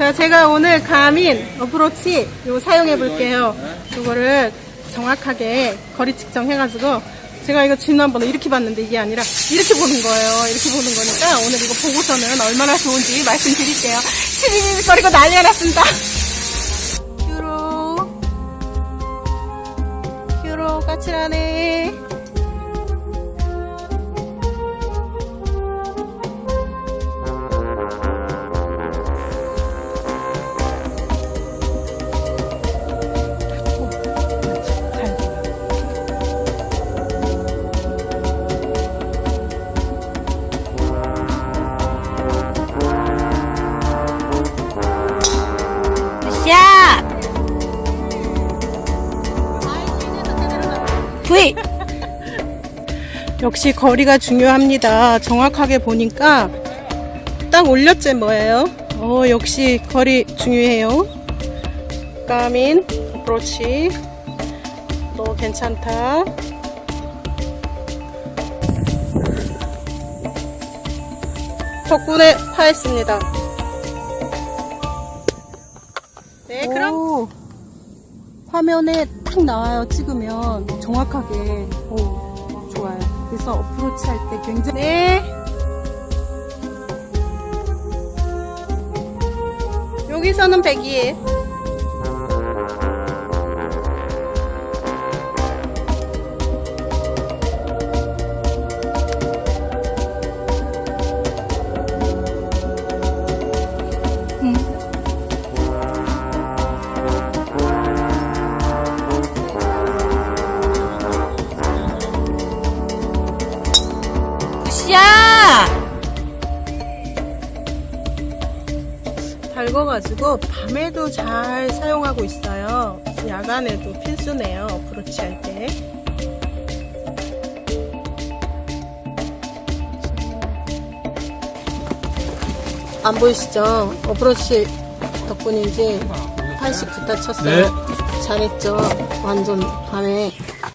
자, 제가 오늘 가민 어프로치 이거 사용해 볼게요. 이거를 정확하게 거리 측정해가지고 제가 이거 지난번에 이렇게 봤는데 이게 아니라 이렇게 보는 거예요. 이렇게 보는 거니까 오늘 이거 보고서는 얼마나 좋은지 말씀드릴게요. 치리리거리고 난리가 났습니다. 휴로 휴로 까칠하네. V! 역시 거리가 중요합니다. 정확하게 보니까 딱 올렸지 뭐예요? 어, 역시 거리 중요해요. 까민, 브로치. 너 괜찮다. 덕분에 파했습니다. 네, 그럼 화면에 딱 나와요. 찍으면 정확하게. 오, 좋아요. 그래서 어프로치 할 때 굉장히 네. 여기서는 100이에요. 야! 달궈가지고 밤에도 잘 사용하고 있어요. 야간에도 필수네요. 어프로치 할 때. 안 보이시죠? 어프로치 덕분인지 80 부터 쳤어요. 잘했죠? 완전 밤에